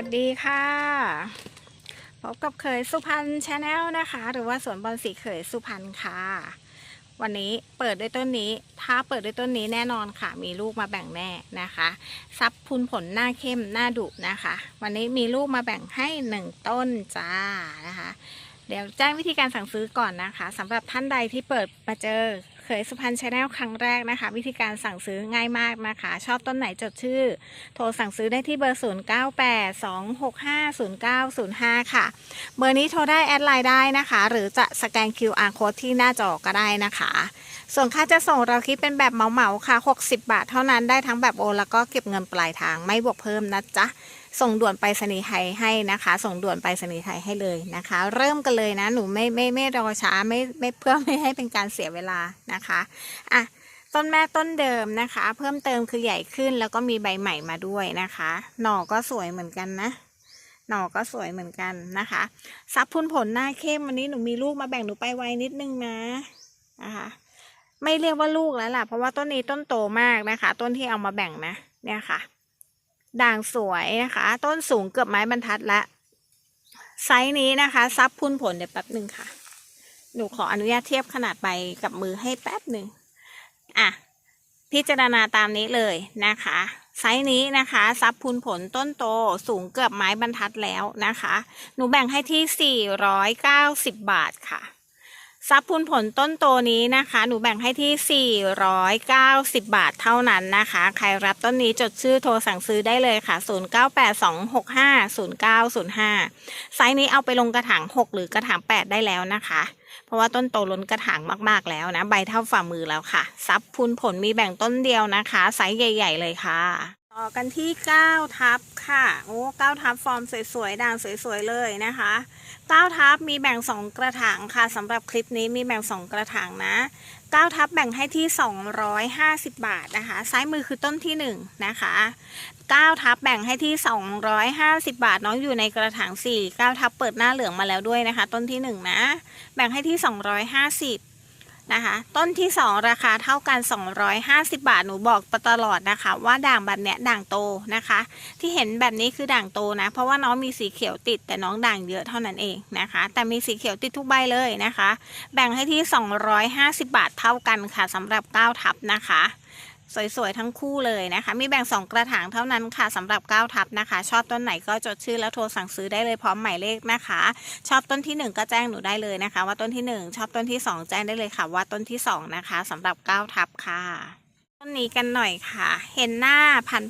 วัสดีค่ะพบกับเขยสุพรรณชาแนลนะคะ หรือว่าสวนบอลสีเขยสุพรรณค่ะ วันนี้เปิดด้วยต้นนี้ ถ้าเปิดด้วยต้นนี้แน่นอนค่ะ มีลูกมาแบ่งแน่นะคะซับพูนผลหน้าเข้มหน้าดุนะคะ วันนี้มีลูกมาแบ่งให้หนึ่งต้นจ้านะคะ เดี๋ยวแจ้งวิธีการสั่งซื้อก่อนนะคะสำหรับท่านใดที่เปิดมาเจอ เขยสุพรรณชาแนลครั้งแรกนะคะ วิธีการสั่งซื้อง่ายมากนะคะ ชอบต้นไหนจดชื่อ โทรสั่งซื้อได้ที่เบอร์ 0 9 8 2 6 5 0 9 0 5 ค่ะ เบอร์นี้โทรได้แอดไลน์ได้นะคะ หรือจะสแกน QR code ที่หน้าจอก็ได้นะคะ ส่วนค่าจะส่งเราคิดเป็นแบบเหมาๆค่ะ 60 บาทเท่านั้นได้ทั้งแบบโอนแล้วก็เก็บเงินปลายทางไม่บวกเพิ่มนะจ๊ะ ส่งด่วนไปรษณีไทยให้นะคะ ส่งด่วนไปรษณีไทยให้เลยนะคะ เริ่มกันเลยนะ หนูไม่ไม่ไม่รอช้าไม่ไม่เพื่อไม่ให้เป็นการเสียเวลานะคะอะต้นแม่ต้นเดิมนะคะ เพิ่มเติมคือใหญ่ขึ้นแล้วก็มีใบใหม่มาด้วยนะคะ หน่อก็สวยเหมือนกันนะหน่อก็สวยเหมือนกันนะคะซับพุนผลหน้าเข้มวันนี้หนูมีลูกมาแบ่งหนูไปไวนิดนึงนะนะคะ ไม่เรียกว่าลูกแล้วล่ะ เพราะว่าต้นนี้ต้นโตมากนะคะ ต้นที่เอามาแบ่งนะ เนี่ยค่ะ ด่างสวยนะคะ ต้นสูงเกือบไม้บรรทัดละไซส์นี้นะคะซับพุนผลเดี๋ยวแป๊บหนึ่งค่ะ หนูขออนุญาตเทียบขนาดใบกับมือให้แป๊บหนึ่งอะพิจารณาตามนี้เลยนะคะ ไซส์นี้นะคะซับพุนผลต้นโตสูงเกือบไม้บรรทัดแล้วนะคะ หนูแบ่งให้ที่ 490 บาทค่ะ ซับพูนผลต้นโตนี้นะคะ หนูแบ่งให้ที่ 490 บาทเท่านั้นนะคะ ใครรับต้นนี้จดชื่อโทรสั่งซื้อได้เลยค่ะ 0982650905 ไซส์นี้เอาไปลงกระถาง 6 หรือกระถาง 8 ได้แล้วนะคะ เพราะว่าต้นโตล้นกระถางมากๆแล้วนะ ใบเท่าฝ่ามือแล้วค่ะ ซับพูนผลมีแบ่งต้นเดียวนะคะ ไซส์ใหญ่ ๆ เลยค่ะ ต่อกันที่9ทับค่ะ โอ้9ทับฟอร์มสวยๆด่างสวยๆเลยนะคะ9ทับมีแบ่ง 2 กระถางค่ะสำหรับคลิปนี้มีแบ่ง 2 กระถางนะ9ทับแบ่งให้ที่ 250 บาทนะคะ ซ้ายมือคือต้นที่ 1 นะคะ9ทับแบ่งให้ที่ 250 บาทน้องอยู่ในกระถาง4 9ทับเปิดหน้าเหลืองมาแล้วด้วยนะคะ ต้นที่ 1 นะ แบ่งให้ที่ 250 นะคะ ต้นที่ 2 ราคาเท่ากัน 250 บาท หนูบอกตลอดนะคะ ว่าด่างแบบเนี้ยด่างโตนะคะ ที่เห็นแบบนี้คือด่างโตนะ เพราะว่าน้องมีสีเขียวติดแต่น้องด่างเยอะเท่านั้นเองนะคะ แต่มีสีเขียวติดทุกใบเลยนะคะ แบ่งให้ที่ 250 บาทเท่ากันค่ะสำหรับ 9 ทับนะคะ สวยๆ ทั้งคู่เลยนะคะ มีแบ่ง 2 กระถางเท่านั้นค่ะสำหรับ 9 ทับนะคะ ชอบต้นไหนก็จดชื่อแล้วโทรสั่งซื้อได้เลยพร้อมหมายเลขนะคะ ชอบต้นที่ 1 ก็แจ้งหนูได้เลยนะคะ ว่าต้นที่ 1 ชอบต้นที่ 2 แจ้งได้เลยค่ะ ว่าต้นที่ 2 นะคะสำหรับ 9 ทับค่ะต้นนี้กันหน่อยค่ะ เห็นหน้า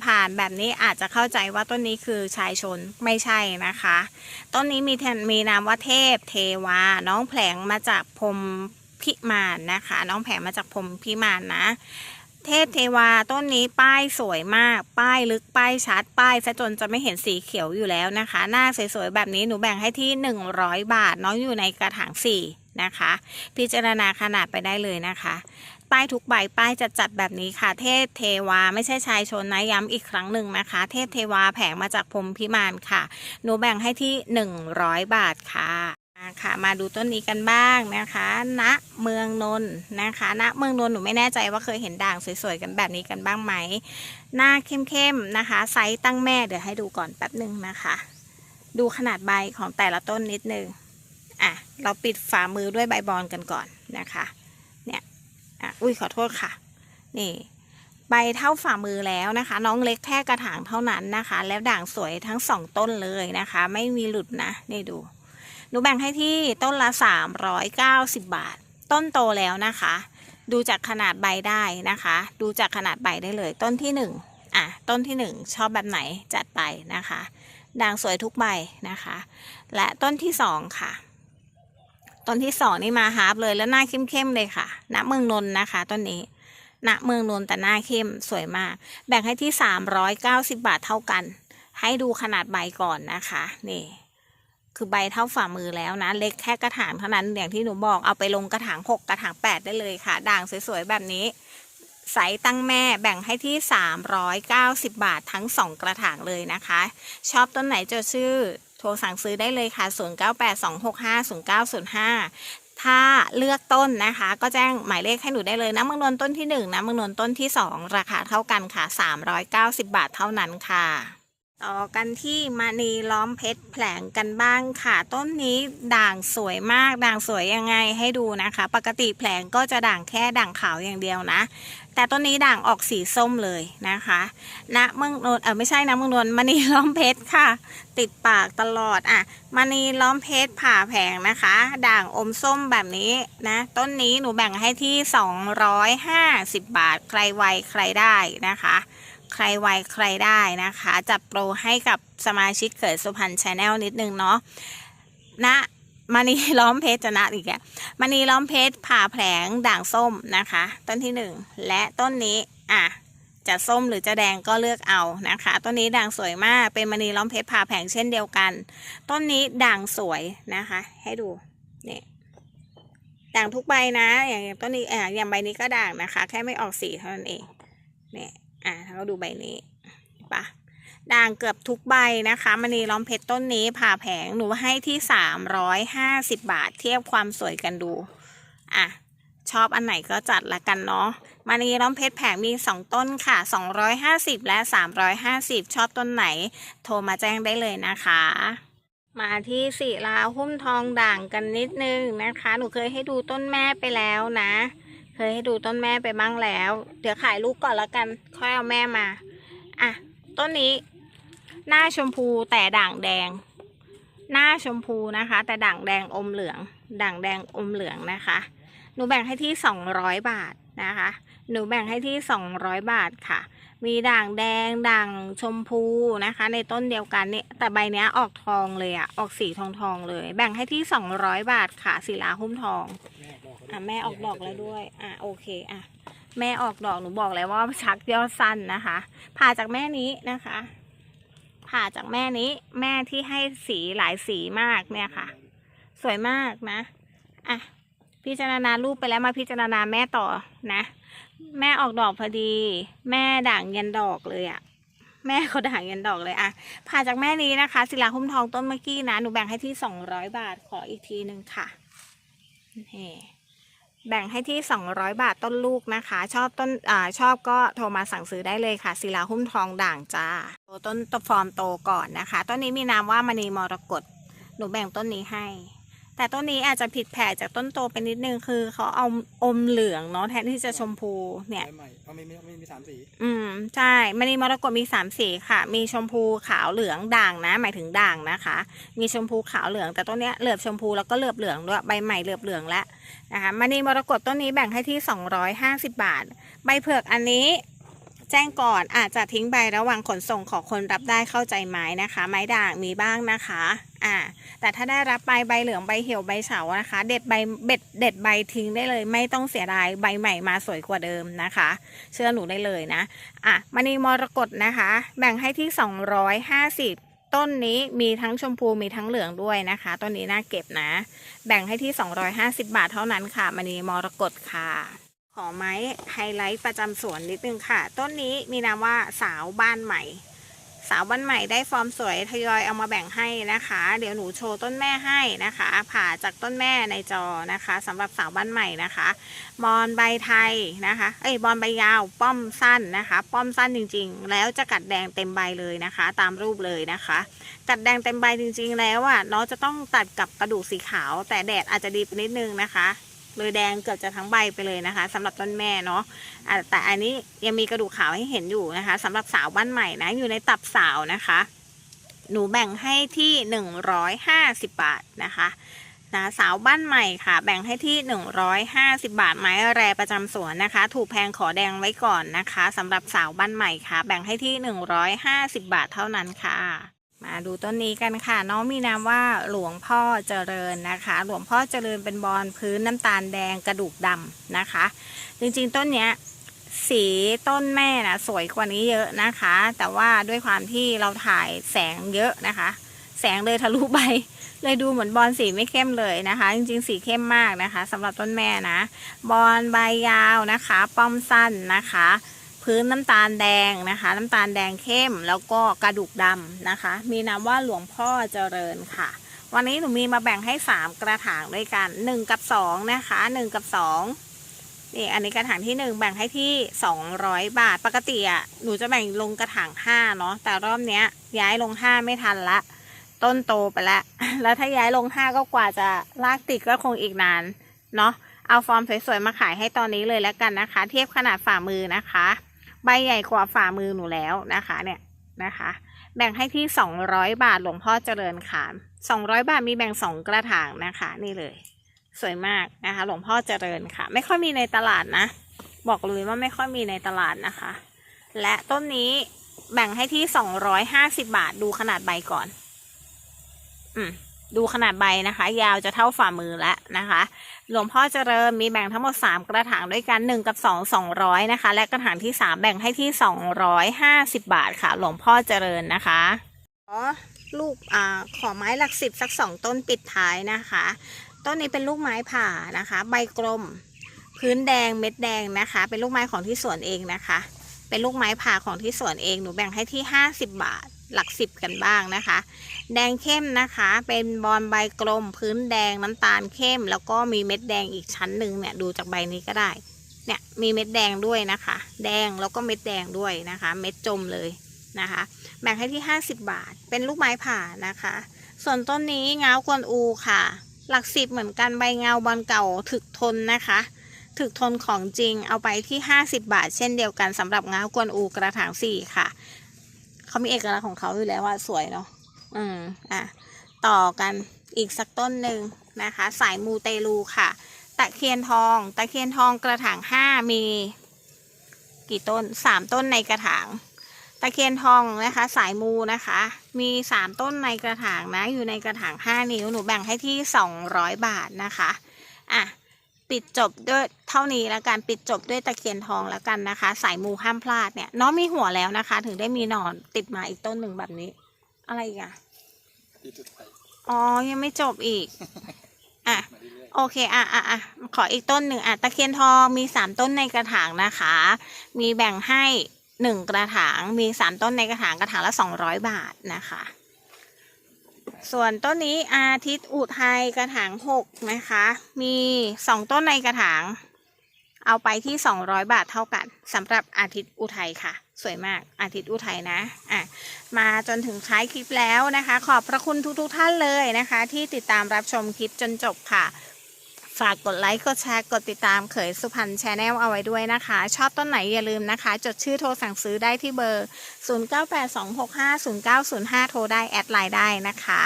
ผ่านๆแบบนี้อาจจะเข้าใจว่าต้นนี้คือชายชนไม่ใช่นะคะ ต้นนี้มีมีนามว่าเทพเทวา น้องแผลงมาจากพรมพิมานนะคะ น้องแผลงมาจากพรมพิมานนะ เทพเทวาต้นนี้ป้ายสวยมาก ป้ายลึกป้ายชัดป้ายซะจนจะไม่เห็นสีเขียวอยู่แล้วนะคะ หน้าสวยๆแบบนี้หนูแบ่งให้ที่ 100 บาทน้องอยู่ในกระถาง4นะคะ พิจารณาขนาดไปได้เลยนะคะป้ายทุกใบป้ายจะจัดแบบนี้ค่ะ เทพเทวาไม่ใช่ชายชนนะย้ำอีกครั้งหนึ่งนะคะ เทพเทวาแผงมาจากพรมพิมานค่ะ หนูแบ่งให้ที่ 100 บาทค่ะ ค่ะมาดูต้นนี้กันบ้างนะคะ ณ เมืองนนท์นะคะ ณ เมืองนนท์หนูไม่แน่ใจว่าเคยเห็นด่างสวยๆกันแบบนี้กันบ้างไหม หน้าเข้มๆนะคะ ไซส์ตั้งแม่เดี๋ยวให้ดูก่อนแป๊บหนึ่งนะคะ ดูขนาดใบของแต่ละต้นนิดนึง อะ เราปิดฝ่ามือด้วยใบบอลกันก่อนนะคะ เนี่ยอะอุ้ยขอโทษค่ะ นี่ใบเท่าฝ่ามือแล้วนะคะ น้องเล็กแค่กระถางเท่านั้นนะคะ แล้วด่างสวยทั้งสองต้นเลยนะคะ ไม่มีหลุดนะ นี่ดู หนูแบ่งให้ที่ต้นละ 390 บาท ต้นโตแล้วนะคะ ดูจากขนาดใบได้นะคะ ดูจากขนาดใบได้เลย ต้นที่หนึ่งอะต้นที่หนึ่งชอบแบบไหนจัดไปนะคะด่างสวยทุกใบนะคะ และต้นที่สองค่ะ ต้นที่สองนี่มาฮาร์ปเลยแล้วหน้าเข้มๆเลยค่ะณเมืองนนท์นะคะต้นนี้ณเมืองนนท์แต่หน้าเข้มสวยมาก แบ่งให้ที่ 390 บาทเท่ากัน ให้ดูขนาดใบก่อนนะคะ นี่ คือใบเท่าฝ่ามือแล้วนะ เล็กแค่กระถางเท่านั้นอย่างที่หนูบอกเอาไปลงกระถาง6กระถาง8ได้เลยค่ะ ด่างสวยๆแบบนี้ไซส์ตั้งแม่แบ่งให้ที่ 390 บาททั้ง 2 กระถางเลยนะคะ ชอบต้นไหนจดชื่อ โทรสั่งซื้อได้เลยค่ะ 0982650905ถ้าเลือกต้นนะคะ ก็แจ้งหมายเลขให้หนูได้เลยนะมืองนนต้นที่ 1นะมืองนนต้นที่ 2 ราคาเท่ากันค่ะ 390 บาทเท่านั้นค่ะ ต่อกันที่มณีล้อมเพชรแผลงกันบ้างค่ะ ต้นนี้ด่างสวยมาก ด่างสวยยังไงให้ดูนะคะ ปกติแผลงก็จะด่างแค่ด่างขาวอย่างเดียวนะ แต่ต้นนี้ด่างออกสีส้มเลยนะคะณเมืองนนเออไม่ใช่นะเมืองนนท์มณีล้อมเพชรค่ะ ติดปากตลอดอะมณีล้อมเพชรผ่าแผงนะคะ ด่างอมส้มแบบนี้นะ ต้นนี้หนูแบ่งให้ที่ 250 บาทใครไวใครได้นะคะ ใครไวใครได้นะคะ จัดโปรให้กับสมาชิกเขยสุพรรณชาแนลนิดนึงเนาะณมณีล้อมเพชรจะนะอีกอะมณีล้อมเพชรผ่าแผลงด่างส้มนะคะ ต้นที่หนึ่งและต้นนี้อะจะส้มหรือจะแดงก็เลือกเอานะคะ ต้นนี้ด่างสวยมาก เป็นมณีล้อมเพชรผ่าแผงเช่นเดียวกัน ต้นนี้ด่างสวยนะคะ ให้ดูเนี่ยด่างทุกใบนะ อย่างต้นนี้อะอย่างใบนี้ก็ด่างนะคะ แค่ไม่ออกสีเท่านั้นเองเนี่ย อ่าถ้าเราดูใบนี้ปะด่างเกือบทุกใบนะคะมณีล้อมเพชรต้นนี้ผ่าแผงหนูให้ที่สามร้อยห้าสิบบาทเทียบความสวยกันดู อะ ชอบอันไหนก็จัดละกันเนาะมณีล้อมเพชรแผงมีสองต้นค่ะสองร้อยห้าสิบและสามร้อยห้าสิบชอบต้นไหน โทรมาแจ้งได้เลยนะคะมาที่ศิลาหุ้มทองด่างกันนิดนึงนะคะ หนูเคยให้ดูต้นแม่ไปแล้วนะ เคยให้ดูต้นแม่ไปบ้างแล้ว เดี๋ยวขายลูกก่อนแล้วกัน ค่อยเอาแม่มา อะ ต้นนี้ หน้าชมพูแต่ด่างแดง หน้าชมพูนะคะ แต่ด่างแดงอมเหลือง ด่างแดงอมเหลืองนะคะ หนูแบ่งให้ที่สองร้อยบาทนะคะ หนูแบ่งให้ที่สองร้อยบาทค่ะ มีด่างแดง ด่างชมพูนะคะ ในต้นเดียวกันเนี่ย แต่ใบเนี้ยออกทองเลยอะออกสีทองทองๆเลย แบ่งให้ที่สองร้อยบาทค่ะศิลาหุ้มทอง อะแม่ออกดอกแล้วด้วย อะโอเคอะแม่ออกดอกหนูบอกแล้วว่าชักยอดสั้นนะคะ ผ่าจากแม่นี้นะคะ ผ่าจากแม่นี้ แม่ที่ให้สีหลายสีมากเนี่ยค่ะ สวยมากนะอะพิจารณารูปไปแล้วมาพิจารณาแม่ต่อนะ แม่ออกดอกพอดี แม่ด่างยันดอกเลยอะ่ะแม่เขาด่างยันดอกเลยอะผ่าจากแม่นี้นะคะศิลาหุ้มทองต้นเมื่อกี้นะหนูแบ่งให้ที่สองร้อยบาทขออีกทีหนึ่งค่ะนี่ แบ่งให้ที่ 200 บาทต้นลูกนะคะ ชอบต้นอ่าชอบก็โทรมาสั่งซื้อได้เลยค่ะศิลาหุ้มทองด่างจ้าต้นตฟอร์มโตก่อนนะคะ ต้นนี้มีนามว่ามณีมรกตหนูแบ่งต้นนี้ให้ แต่ต้นนี้อาจจะผิดแผกจากต้นโตไปนิดนึงคือเขาเอาอมเหลืองเนาะแทนที่จะชมพูเนี่ยใบใหม่เอาไม่มีไม่มีสามสีอืมใช่มณีมรกตมีสามสีค่ะ มีชมพูขาวเหลืองด่างนะ หมายถึงด่างนะคะ มีชมพูขาวเหลืองแต่ต้นเนี้ยเหลือบชมพูแล้วก็เหลือบเหลืองด้วยใบใหม่เหลือบเหลืองแล้วนะคะมณีมรกตต้นนี้แบ่งให้ที่ 250 บาท ใบเผือกอันนี้ แจ้งก่อนอาจจะทิ้งใบระหว่างขนส่งของคนรับได้เข้าใจไหมนะคะ ไม้ด่างมีบ้างนะคะอ่าแต่ถ้าได้รับใบใบเหลืองใบเหี่ยวใบเฉานะคะ เด็ดใบเบ็ดเด็ดใบทิ้งได้เลย ไม่ต้องเสียดายใบใหม่มาสวยกว่าเดิมนะคะ เชื่อหนูได้เลยนะอะมณีมรกตนะคะ แบ่งให้ที่ 250ต้นนี้มีทั้งชมพูมีทั้งเหลืองด้วยนะคะ ต้นนี้น่าเก็บนะ แบ่งให้ที่ 250 บาทเท่านั้นค่ะมณีมรกตค่ะ อไม้ไฮไลท์ประจำสวนนิดนึงค่ะ ต้นนี้มีนามว่าสาวบ้านใหม่ สาวบ้านใหม่ได้ฟอร์มสวยทยอยเอามาแบ่งให้นะคะ เดี๋ยวหนูโชว์ต้นแม่ให้นะคะ ผ่าจากต้นแม่ในจอนะคะสำหรับสาวบ้านใหม่นะคะบอลใบไทยนะคะ เอ้ยบอลใบยาวป้อมสั้นนะคะ ป้อมสั้นจริง ๆ แล้วจะกัดแดงเต็มใบเลยนะคะ ตามรูปเลยนะคะ กัดแดงเต็มใบจริง ๆ แล้วอะน้องจะต้องตัดกับกระดูกสีขาว แต่แดดอาจจะดีไปนิดนึงนะคะ ลยแดงเกือบจะทั้งใบไปเลยนะคะสำหรับต้นแม่เนาะแต่อันนี้ยังมีกระดูกขาวให้เห็นอยู่นะคะสำหรับสาวบ้านใหม่นะอยู่ในตับสาวนะคะ หนูแบ่งให้ที่ 150 บาทนะคะนะสาวบ้านใหม่ค่ะ แบ่งให้ที่ 150 บาทไม้แรประจำสวนนะคะ ถูกแพงขอแดงไว้ก่อนนะคะสำหรับสาวบ้านใหม่ค่ะ แบ่งให้ที่ 150 บาทเท่านั้นค่ะ มาดูต้นนี้กันค่ะ น้องมีนามว่าหลวงพ่อเจริญนะคะ หลวงพ่อเจริญเป็นบอลพื้นน้ำตาลแดงกระดูกดำนะคะ จริงๆต้นเนี้ยสีต้นแม่นะสวยกว่านี้เยอะนะคะ แต่ว่าด้วยความที่เราถ่ายแสงเยอะนะคะ แสงเลยทะลุใบเลยดูเหมือนบอลสีไม่เข้มเลยนะคะ จริงๆสีเข้มมากนะคะสำหรับต้นแม่นะ บอลใบยาวนะคะ ป้อมสั้นนะคะ พื้นน้ำตาลแดงนะคะ น้ำตาลแดงเข้มแล้วก็กระดูกดำนะคะ มีนามว่าหลวงพ่อเจริญค่ะ วันนี้หนูมีมาแบ่งให้ 3 กระถางด้วยกัน 1 กับ 2 นะคะ 1 กับ 2 นี่อันนี้กระถางที่หนึ่งแบ่งให้ที่สองร้อยบาท ปกติอะหนูจะแบ่งลงกระถางห้าเนาะแต่รอบเนี้ยย้ายลงห้าไม่ทันละ ต้นโตไปแล้ว แล้วถ้าย้ายลงห้าก็กว่าจะลากติดก็คงอีกนานเนาะเอาฟอร์มสวยๆ มาขายให้ตอนนี้เลยแล้วกันนะคะ เทียบขนาดฝ่ามือนะคะ ใบใหญ่กว่าฝ่ามือหนูแล้วนะคะเนี่ยนะคะ แบ่งให้ที่สองร้อยบาทหลวงพ่อเจริญขานสองร้อยบาทมีแบ่งสองกระถางนะคะ นี่เลย สวยมากนะคะ หลวงพ่อเจริญค่ะ ไม่ค่อยมีในตลาดนะ บอกเลยว่าไม่ค่อยมีในตลาดนะคะ และต้นนี้แบ่งให้ที่สองร้อยห้าสิบาทดูขนาดใบก่อน อืม ดูขนาดใบนะคะ ยาวจะเท่าฝ่ามือแล้วนะคะ หลวงพ่อเจริญมีแบ่งทั้งหมด 3 กระถางด้วยกัน 1 กับ 2 200 นะคะ และกระถางที่ 3 แบ่งให้ที่ 250 บาทค่ะ หลวงพ่อเจริญนะคะขอลูกอ่าขอไม้หลักสิบสัก 2 ต้นปิดท้ายนะคะ ต้นนี้เป็นลูกไม้ผ่านะคะ ใบกลม พื้นแดงเม็ดแดงนะคะ เป็นลูกไม้ของที่สวนเองนะคะ เป็นลูกไม้ผ่าของที่สวนเองหนูแบ่งให้ที่ 50 บาท หลักสิบกันบ้างนะคะ แดงเข้มนะคะเป็นบอลใบกลม พื้นแดงน้ำตาลเข้ม แล้วก็มีเม็ดแดงอีกชั้นหนึ่งเนี่ยดูจากใบนี้ก็ได้ เนี่ยมีเม็ดแดงด้วยนะคะ แดงแล้วก็เม็ดแดงด้วยนะคะ เม็ดจมเลยนะคะแบ่งให้ที่ 50 บาท เป็นลูกไม้ผ่านะคะ ส่วนต้นนี้เงากวนอูค่ะ หลักสิบเหมือนกันใบเงาบอลเก่าถึกทนนะคะ ถึกทนของจริงเอาไปที่ 50 บาท เช่นเดียวกันสำหรับเงากวนอูกระถางสี่ค่ะ เขามีเอกลักษณ์ของเขาอยู่แล้วว่าสวยเนาะอืมอะต่อกันอีกสักต้นหนึ่งนะคะ สายมูเตลูค่ะ ตะเคียนทอง ตะเคียนทองกระถางห้ามี กี่ต้นสามต้นในกระถาง ตะเคียนทองนะคะ สายมูนะคะ มีสามต้นในกระถางนะ อยู่ในกระถางห้านิ้วหนูแบ่งให้ที่สองร้อยบาทนะคะอะ ปิดจบด้วยเท่านี้แล้วกันปิดจบด้วยตะเคียนทองแล้วกันนะคะ สายมูห้ามพลาดเนี่ยน้องมีหัวแล้วนะคะ ถึงได้มีหนอนติดมาอีกต้นหนึ่งแบบนี้ อะไรอีกอะอ๋อยังไม่จบอีกอะโอเคอะอะอะขออีกต้นหนึ่งอะตะเคียนทองมีสามต้นในกระถางนะคะ มีแบ่งให้หนึ่งกระถางมีสามต้นในกระถางกระถางละสองร้อยบาทนะคะ ส่วนต้นนี้อาทิตย์อุทัยกระถางหกนะคะ มีสองต้นในกระถาง เอาไปที่สองร้อยบาทเท่ากันสำหรับอาทิตย์อุทัยค่ะ สวยมากอาทิตย์อุทัยนะอะมาจนถึงท้ายคลิปแล้วนะคะ ขอบพระคุณทุกๆท่านเลยนะคะ ที่ติดตามรับชมคลิปจนจบค่ะ ฝากกดไลค์ กดแชร์ กดติดตามเขยสุพรรณชาแนลเอาไว้ด้วยนะคะ ชอบต้นไหนอย่าลืมนะคะ จดชื่อโทรสั่งซื้อได้ที่เบอร์ 0982650905 โทรได้แอดไลน์ได้นะคะ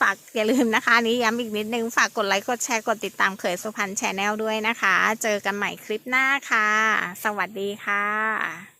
ฝากอย่าลืมนะคะนนี้ย้ำอีกนิดนึง ฝากกดไลค์ กดแชร์ กดติดตามเขยสุพรรณชาแนลด้วยนะคะ เจอกันใหม่คลิปหน้าค่ะ สวัสดีค่ะ